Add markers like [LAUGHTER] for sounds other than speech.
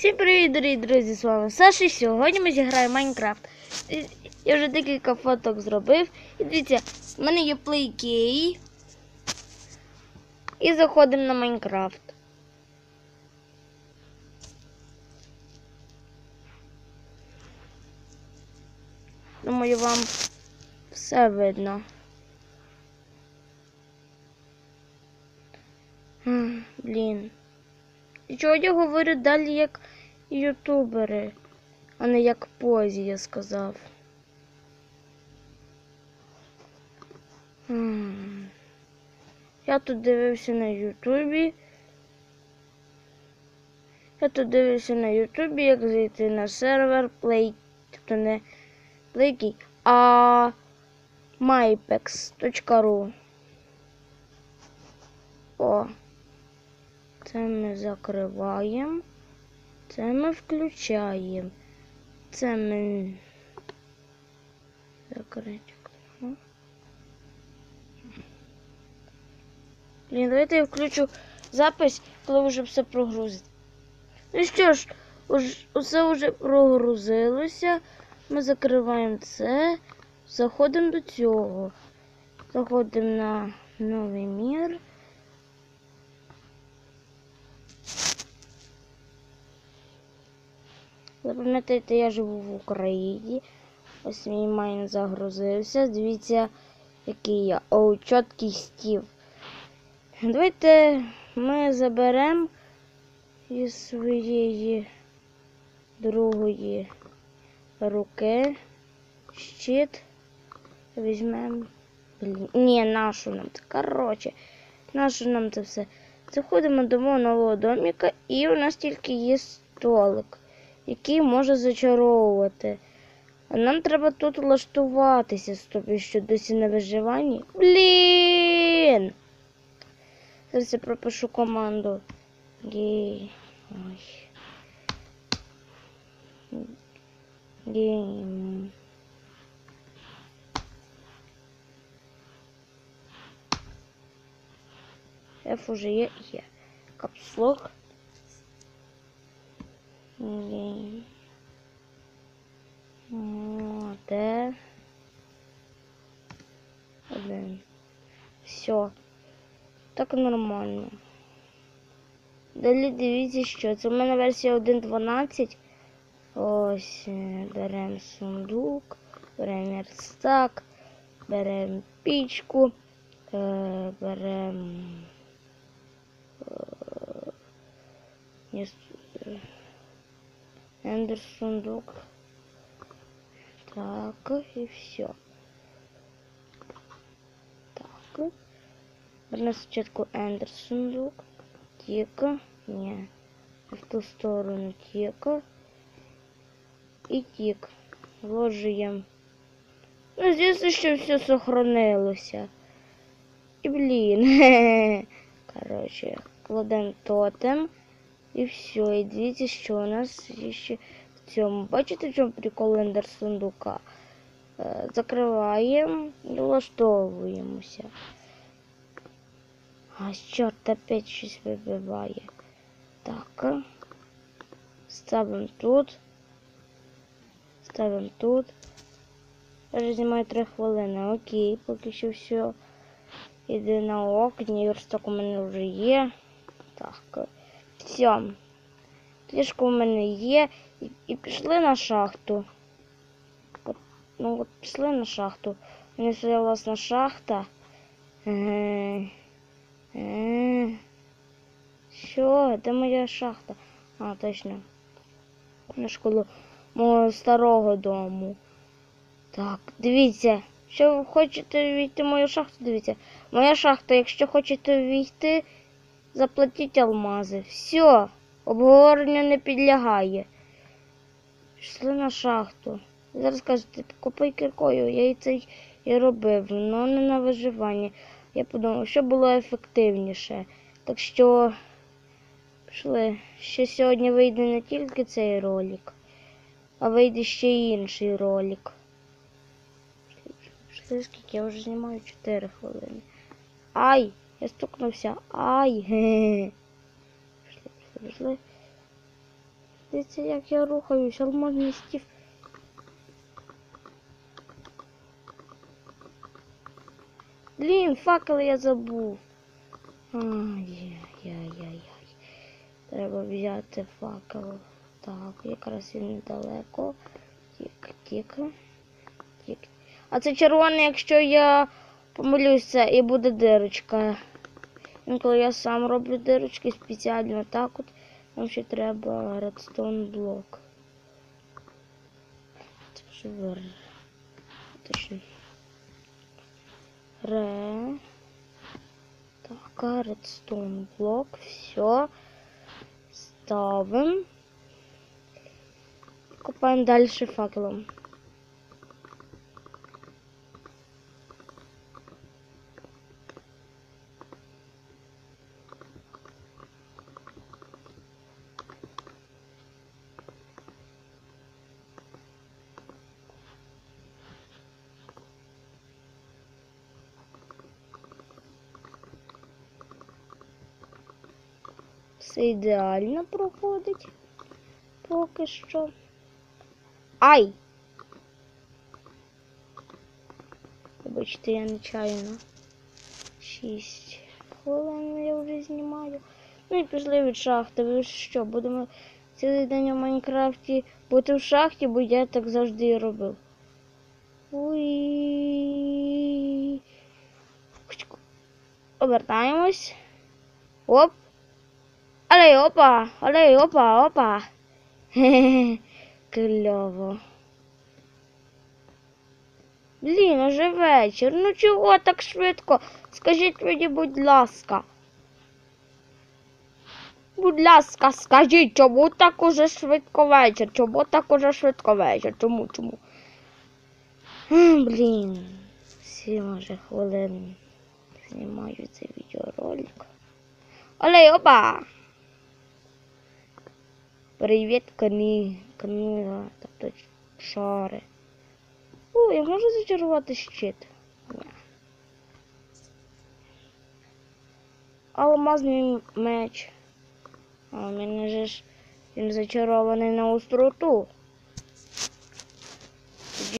Всім привіт, дорогі друзі! З вами Саша. І Сьогодні ми зіграємо Майнкрафт. Я вже декілька фоток зробив. І дивіться, в мене є плейкей. І заходимо на Майнкрафт. Думаю, вам все видно. М, Блін. І чого я говорю далі як ютубери, а не як позі, я сказав. Я тут дивився на Ютубі. Я тут дивився на Ютубі, як зайти на сервер Play, тобто не Playkey, а mypex.ru. О. Це ми закриваємо. Це ми включаємо. Це ми закрити. Блін, давайте я включу запис, коли вже все прогрузить. Ну що ж, усе вже прогрузилося. Ми закриваємо це. Заходимо до цього. Заходимо на новий мір. Запам'ятайте, я живу в Україні. Ось мій майн загрузився. Дивіться, який я. Оу, чіткий стів. Давайте ми заберемо із своєї другої руки щит. Візьмемо. Блін. Ні, нашу нам це. Коротше, нашу нам це все. Заходимо до мого нового доміка, і у нас тільки є столик який може зачаровувати. А нам треба тут влаштуватися тобою, що досі на виживанні. Блін! Зараз я пропишу команду. Гей. Ой. Гейм. F уже є, є. Капслог. О, Де? Один. Все. Так нормально. Далі дивіться, що це в мене версія 1.12. Ось е, беремо сундук, беремо верстак, беремо пічку, е, беремо е, Ендер сундук. Так, и все. Так. Берем спочатку ендер сундук. Тіка. Ні. В ту сторону тіка. І тік. Вложуємо. Ну, звісно, що все сохранилося. І блін. [LAUGHS] Короче, кладемо тотем. І все. І дивіться, що у нас ще в цьому. Бачите, в чому прикол ендер сундука? Е, Закриваємо і влаштовуємося. А чорт, опять щось вибиває. Так. Ставимо тут. Ставимо тут. Вже знімає 3 хвилини. Окей, поки що все. Іде на окні. Верстак у мене вже є. Так. Е. Все. Ліжко в мене є. І, і пішли на шахту. Ну от пішли на шахту. У мене своя власна шахта. Е, е, що? Де моя шахта? А, точно. На школу мого старого дому. Так, дивіться. Якщо ви хочете війти в мою шахту, дивіться. Моя шахта, якщо хочете війти, заплатіть алмази. Все, обговоренню не підлягає. Пішли на шахту. Зараз кажете, копай кіркою. Я і це і робив, але не на виживання. Я подумав, що було ефективніше. Так що пішли. Ще сьогодні вийде не тільки цей ролик, а вийде ще й інший ролик. Скільки я вже знімаю 4 хвилини. Ай! Я стукнувся. Ай! [LAUGHS] Ге-ге. Пішли, пішли, пішли. Дивіться, як я рухаюсь, алмазний стів. Блін, факел я забув. Ай-яй-яй-яй. Треба взяти факел. Так, якраз він недалеко. Тік, тік. Тік. А це червоний, якщо я помилюся і буде дирочка. Інколи я сам роблю дирочки спеціально так от. Нам ще треба редстоун блок. Це. Точно. Ре. Так, редстоун блок. Все. Ставим. Копаем дальше факелом. Все ідеально проходить. Поки що. Ай! Вибачте, я нечайно. Шість хвилин я вже знімаю. Ну і пішли від шахти. Ви що, будемо цілий день у Майнкрафті бути в шахті, бо я так завжди і робив. Уй. Обертаємось. Оп. Але опа, але опа, опа. Хе-хе, кльово. Блін, уже вечір. Ну чого так швидко? Скажіть мені, будь ласка. Будь ласка, скажіть, чому так уже швидко вечір? Чому так уже швидко вечір? Чому, чому? Блін, сім уже хвилин знімаю цей відеоролик. Але опа! Привіт, кни... книга, тобто шари. О, я можу зачарувати щит? Алмазний меч. А у мене же ж він зачарований на остроту.